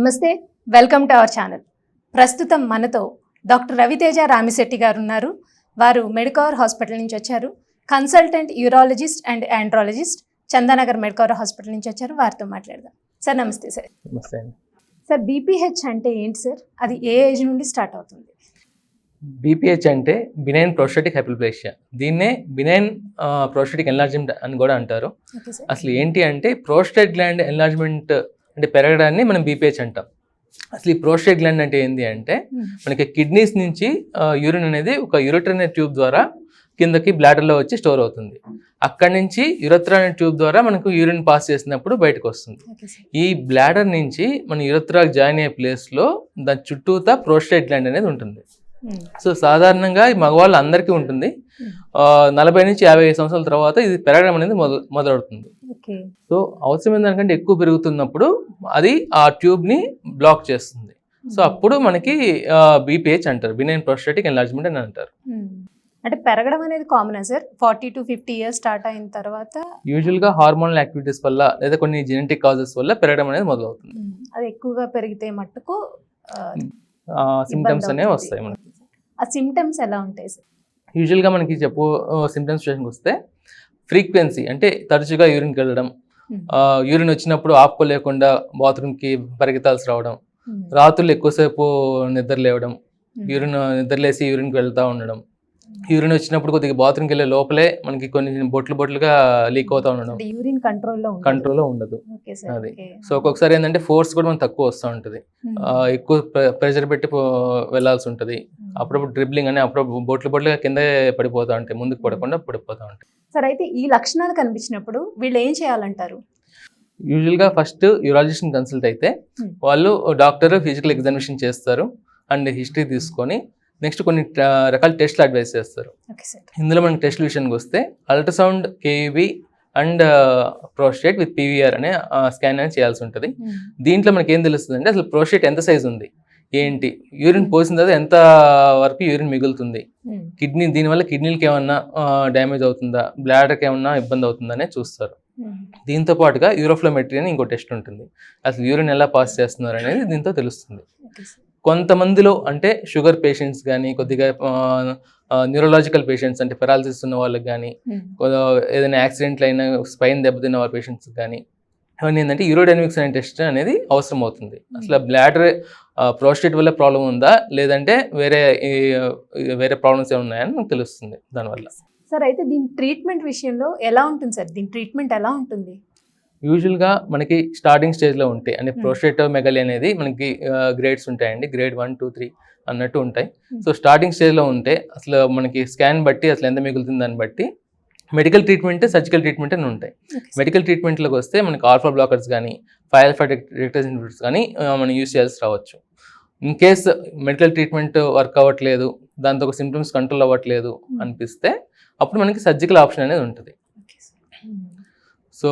నమస్తే welcome to our channel. ప్రస్తుతం మనతో డాక్టర్ రవితేజ రామిశెట్టి గారు ఉన్నారు. వారు మెడికవర్ హాస్పిటల్ నుంచి వచ్చారు. Consultant urologist and andrologist Chandanagar Medicover hospital నుంచి వచ్చారు. వారితో మాట్లాడదాం. సార్ నమస్తే సార్. నమస్తే సార్ బీపీహెచ్ అంటే ఏంటి సార్? అది ఏ ఏజ్ నుండి స్టార్ట్ అవుతుంది? బీపీహెచ్ అంటే బినైన్ ప్రోస్టేటిక్ హైపర్ప్లేషియా దీన్నే బినైన్ ప్రోస్టేటిక్ ఎన్లార్జ్మెంట్ అని కూడా అంటారు. అసలు ఏంటి అంటే ప్రోస్టేట్ గ్లాండ్ ఎన్లార్జ్మెంట్ అంటే పెరగడాన్ని మనం బీపీహెచ్ అంటాం. అసలు ఈ ప్రోస్టేట్ గ్లాండ్ అంటే ఏంటి అంటే మనకి కిడ్నీస్ నుంచి యూరిన్ అనేది ఒక యూరిటర్ అనే ట్యూబ్ ద్వారా కిందకి బ్లాడర్లో వచ్చి స్టోర్ అవుతుంది. అక్కడి నుంచి యురత్ర అనే ట్యూబ్ ద్వారా మనకు యూరిన్ పాస్ చేసినప్పుడు బయటకు వస్తుంది. ఈ బ్లాడర్ నుంచి మన యురత్రాకు జాయిన్ అయ్యే ప్లేస్లో దాని చుట్టూతా ప్రోస్టేట్ గ్లాండ్ అనేది ఉంటుంది. సో సాధారణంగా ఈ మగవాళ్ళు అందరికీ ఉంటుంది ఆ, నలభై నుంచి యాభై సంవత్సరాల తర్వాత ఇది పెరగడం అనేది మొదలు మొదలవుతుంది. సో అవసరమైన దానికంటే ఎక్కువ పెరుగుతున్నప్పుడు అది ఆ ట్యూబ్ని బ్లాక్ చేస్తుంది. సో అప్పుడు మనకి బీపీహెచ్ అంటారు. బినైన్ ప్రోస్టేటిక్ ఎన్లార్జ్మెంట్ అని అంటారు. అంటే పెరగడం అనేది కామనా sir? Forty to fifty years start అయిన తర్వాత యూజువల్గా హార్మోనల్ యాక్టివిటీస్ వల్ల లేదా కొన్ని జెనెటిక్ కాజెస్ వల్ల పెరగడం అనేది మొదలవుతుంది. అది ఎక్కువగా పెరిగితే మట్టుకు సిమ్టమ్స్ అనేవి. వస్తాయి మనకి. ఆ సిమ్టమ్స్ ఎలా ఉంటాయి సార్? యూజువల్గా మనకి చెప్పు సిమ్టమ్స్ స్టేషన్కి వస్తే ఫ్రీక్వెన్సీ అంటే తరచుగా యూరిన్కి వెళ్ళడం. యూరిన్ వచ్చినప్పుడు ఆపుకోలేకుండా బాత్రూమ్కి పరిగెత్తాల్సి రావడం రాత్రులు ఎక్కువసేపు నిద్ర లేవడం యూరిన్ నిద్రలేసి యూరిన్కి వెళ్తూ ఉండడం. యూరిన్ వచ్చినప్పుడు కొద్దిగా బాత్రూమ్కి వెళ్ళే లోపలే మనకి కొన్ని బొట్లు బొట్లుగా లీక్ అవుతూ ఉండడం. యూరిన్ కంట్రోల్లో కంట్రోల్లో ఉండదు. అది. సో ఒక్కొక్కసారి ఏంటంటే ఫోర్స్ కూడా మనకు తక్కువ వస్తూ ఉంటుంది. ఎక్కువ ప్రెషర్ పెట్టి వెళ్ళాల్సి ఉంటుంది. అప్పుడప్పుడు డ్రిబ్లింగ్ అని అప్పుడప్పుడు బొట్లు బొట్లుగా కిందే పడిపోతూ ఉంటాయి. ముందుకు పడకుండా పడిపోతూ ఉంటాయి. సార్ అయితే ఈ లక్షణాలు కనిపించినప్పుడు వీళ్ళు ఏం చేయాలంటారు? యూజువల్గా ఫస్ట్ యూరాలజిస్ట్ని కన్సల్ట్ అయితే. వాళ్ళు డాక్టర్ ఫిజికల్ ఎగ్జామినేషన్ చేస్తారు. అండ్ హిస్టరీ తీసుకొని నెక్స్ట్ కొన్ని రకాల టెస్ట్లు అడ్వైస్ చేస్తారు. ఇందులో మనకి టెస్ట్ విషయానికి వస్తే ultrasound KV and prostate with PVR అనే స్కాన్ అనేది చేయాల్సి ఉంటుంది. దీంట్లో మనకి ఏం తెలుస్తుంది అంటే అసలు ప్రోస్టేట్ ఎంత సైజ్ ఉంది? ఏంటి? యూరిన్ పోసిన తర్వాత ఎంత వరకు యూరిన్ మిగులుతుంది? కిడ్నీ దీనివల్ల కిడ్నీలకి ఏమన్నా డ్యామేజ్ అవుతుందా? బ్లాడర్కి ఏమన్నా ఇబ్బంది అవుతుందా అనేది చూస్తారు. దీంతో పాటుగా యూరోఫ్లోమెట్రీ అని ఇంకో టెస్ట్ ఉంటుంది. అసలు యూరిన్ ఎలా పాస్ చేస్తున్నారు అనేది దీంతో తెలుస్తుంది. కొంతమందిలో అంటే షుగర్ పేషెంట్స్ కానీ కొద్దిగా న్యూరలాజికల్ పేషెంట్స్ అంటే పెరాలసిస్ ఉన్న వాళ్ళకి కానీ ఏదైనా యాక్సిడెంట్లు అయిన స్పైన్ దెబ్బతిన్న వాళ్ళ పేషెంట్స్ కానీ అవన్నీ ఏంటంటే యూరోడైనమిక్స్ అనే టెస్ట్ అనేది అవసరం అవుతుంది. అసలు బ్లాడర్ ప్రోస్టేట్ వల్ల ప్రాబ్లం ఉందా? లేదంటే వేరే వేరే ప్రాబ్లమ్స్ ఏమైనా ఉన్నాయని మనకు తెలుస్తుంది దానివల్ల. సార్ అయితే దీని ట్రీట్మెంట్ విషయంలో ఎలా ఉంటుంది సార్? దీని ట్రీట్మెంట్ ఎలా ఉంటుంది? యూజువల్గా మనకి స్టార్టింగ్ స్టేజ్లో ఉంటాయి అంటే Hmm. ప్రోస్టేటో మెగలి అనేది మనకి గ్రేడ్స్ ఉంటాయండి గ్రేడ్ వన్ టూ త్రీ అన్నట్టు ఉంటాయి Hmm. సో స్టార్టింగ్ స్టేజ్లో ఉంటే అసలు మనకి స్కాన్ బట్టి అసలు ఎంత మిగులుతుంది దాన్ని బట్టి మెడికల్ ట్రీట్మెంట్ సర్జికల్ ట్రీట్మెంట్ అని ఉంటాయి మెడికల్ ట్రీట్మెంట్లోకి వస్తే మనకి ఆల్ఫా బ్లాకర్స్ కానీ ఫైల్ డిటెక్టర్స్ ఇన్హిబిటర్స్ కానీ మనం యూస్ చేయాల్సి రావచ్చు in case medical treatment work అవ్వట్లేదు దాంతో ఒక సిమ్టమ్స్ కంట్రోల్ అవ్వట్లేదు Hmm. అనిపిస్తే అప్పుడు మనకి సర్జికల్ ఆప్షన్ అనేది ఉంటుంది. సో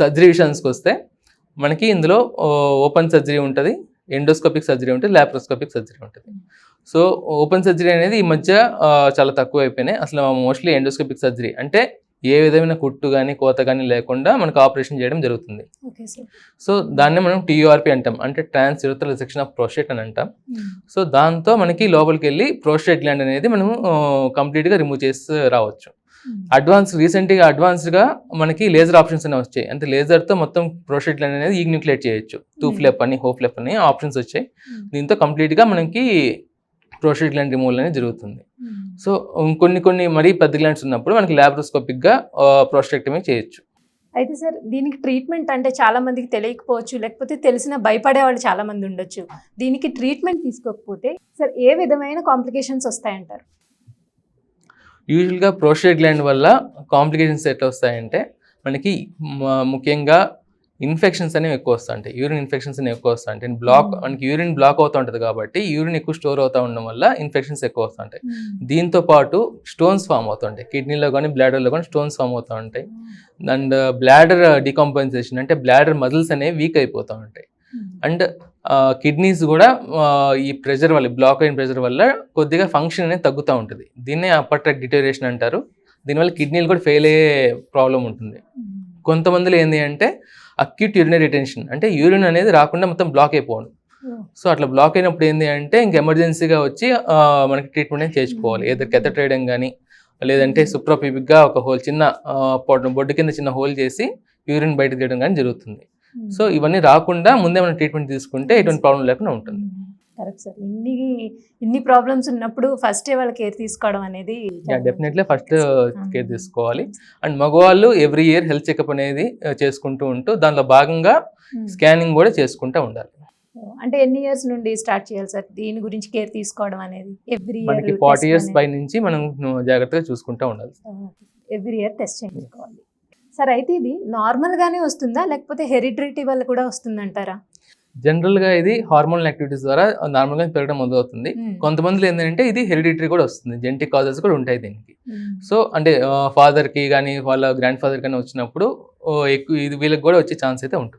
సర్జరీ విషయానికి వస్తే మనకి ఇందులో ఓపెన్ సర్జరీ ఉంటుంది ఎండోస్కోపిక్ సర్జరీ ఉంటుంది ల్యాప్రోస్కోపిక్ సర్జరీ ఉంటుంది. సో ఓపెన్ సర్జరీ అనేది ఈ మధ్య చాలా తక్కువ అయిపోయినాయి అసలు మోస్ట్లీ ఎండోస్కోపిక్ సర్జరీ అంటే ఏ విధమైన కుట్టు కానీ కోత కానీ లేకుండా మనకు ఆపరేషన్ చేయడం జరుగుతుంది. సో దాన్నే మనం టీయూఆర్పి అంటాం. అంటే transurethral section of prostate అని అంటాం. సో దాంతో మనకి లోపలికి వెళ్ళి ప్రోస్టేట్ గ్లాండ్ అనేది మనం కంప్లీట్గా రిమూవ్ చేసి రావచ్చు. అడ్వాన్స్ రీసెంట్గా అడ్వాన్స్డ్గా మనకి లేజర్ ఆప్షన్స్ అనేవి వచ్చాయి. అంటే లేజర్తో మొత్తం ప్రోస్టేట్ గ్లాండ్ అనేది ఈగ్న్యూక్లేట్ చేయొచ్చు. Two Hmm. ఫ్లెప్ అని హో ఫ్లెప్ అని ఆప్షన్స్ వచ్చాయి. ఉమ్. దీంతో కంప్లీట్గా మనకి ప్రోస్టేట్ గ్లాండ్ రిమూవల్ అనేది జరుగుతుంది. సో కొన్ని కొన్ని మరీ పెద్ద గ్లాండ్స్ ఉన్నప్పుడు మనకి ల్యాబ్రోస్కోపిక్గా ప్రోస్టెక్టమీ చేయొచ్చు. అయితే సార్ దీనికి ట్రీట్మెంట్ అంటే చాలా మందికి తెలియకపోవచ్చు లేకపోతే తెలిసిన భయపడే వాళ్ళు చాలా మంది ఉండొచ్చు. దీనికి ట్రీట్మెంట్ తీసుకోకపోతే సార్ ఏ విధమైన కాంప్లికేషన్స్ వస్తాయంటారు? యూజువల్గా ప్రోస్టేట్ గ్లాండ్ వల్ల కాంప్లికేషన్స్ ఎట్లా వస్తాయంటే మనకి ముఖ్యంగా ఇన్ఫెక్షన్స్ అనేవి ఎక్కువ వస్తుంటాయి యూరిన్ ఇన్ఫెక్షన్స్ అనేవి ఎక్కువ వస్తుంటాయి బ్లాక్ Hmm. మనకి యూరిన్ బ్లాక్ అవుతూ ఉంటుంది కాబట్టి యూరిన్ ఎక్కువ స్టోర్ అవుతూ ఉండడం వల్ల ఇన్ఫెక్షన్స్ ఎక్కువ వస్తుంటాయి దీంతో పాటు స్టోన్స్ ఫామ్ అవుతుంటాయి. కిడ్నీలో కానీ బ్లాడర్లో కానీ స్టోన్స్ ఫామ్ అవుతూ ఉంటాయి. అండ్ బ్లాడర్ డికంపన్సేషన్ అంటే బ్లాడర్ మజిల్స్ అనేవి వీక్ అయిపోతూ ఉంటాయి. అండ్ కిడ్నీస్ కూడా ఈ ప్రెషర్ వల్ల బ్లాక్ అయిన ప్రెషర్ వల్ల కొద్దిగా ఫంక్షన్ అనేది తగ్గుతూ ఉంటుంది. దీన్నే అప్పర్ ట్రాక్ డిటోరేషన్ అంటారు. దీనివల్ల కిడ్నీలు కూడా ఫెయిల్ అయ్యే ప్రాబ్లం ఉంటుంది. కొంతమందిలో ఏంటి అంటే అక్యూట్ యూరినరీ రిటెన్షన్ అంటే యూరిన్ అనేది రాకుండా మొత్తం బ్లాక్ అయిపోవడం సో అట్లా బ్లాక్ అయినప్పుడు ఏంటి అంటే ఇంక ఎమర్జెన్సీగా వచ్చి మనకి ట్రీట్మెంట్ అనేది చేసుకోవాలి ఏదో కెథట్రేయడం కానీ లేదంటే సుప్రోపిబిక్గా ఒక హోల్ చిన్న పొట్ట- బొడ్డు కింద చిన్న హోల్ చేసి యూరిన్ బయట తీయడం కానీ జరుగుతుంది. సో ఇవన్నీ రాకుండా ముందే మనం ట్రీట్మెంట్ తీసుకుంటే ఎటువంటి ప్రాబ్లం లేకుండా ఉంటుంది. కరెక్ట్ సార్ ఇన్ని ఇన్ని ప్రాబ్లమ్స్ ఉన్నప్పుడు ఫస్ట్ వాళ్ళ కేర్ తీసుకోవడం అనేది డెఫినెట్లీ ఫస్ట్ కేర్ తీసుకోవాలి. అండ్ మగవాళ్ళు ఎవ్రీ ఇయర్ హెల్త్ చెకప్ అనేది ఆ, చేసుకుంటూ ఉంటూ దానిలో భాగంగా స్కానింగ్ కూడా చేసుకుంటూ ఉండాలి. అంటే ఎన్ని ఇయర్స్ నుండి స్టార్ట్ చేయాలి సార్ దీని గురించి కేర్ తీసుకోవడం అనేది ఎవ్రీ మనకి ఫార్టీ ఇయర్స్ పై నుంచి మనం జాగ్రత్తగా చూసుకుంటూ ఉండాలి. ఎవ్రీ ఇయర్ టెస్ట్ చేయించుకోవాలి. సార్ అయితే ఇది నార్మల్ గానే వస్తుందా? లేకపోతే హెరిడిటీ వల్ల కూడా వస్తుందంటారా? జనరల్గా ఇది హార్మోనల్ యాక్టివిటీస్ ద్వారా నార్మల్గా పెరగడం మొదలవుతుంది. కొంతమందిలో ఏంటంటే ఇది హెరిడిటరీ కూడా వస్తుంది. జెనటిక్ కాజెస్ కూడా ఉంటాయి దీనికి. సో అంటే ఫాదర్కి కానీ వాళ్ళ గ్రాండ్ ఫాదర్ కానీ వచ్చినప్పుడు ఎక్కువ ఇది వీళ్ళకి కూడా వచ్చే ఛాన్స్ అయితే ఉంటుంది.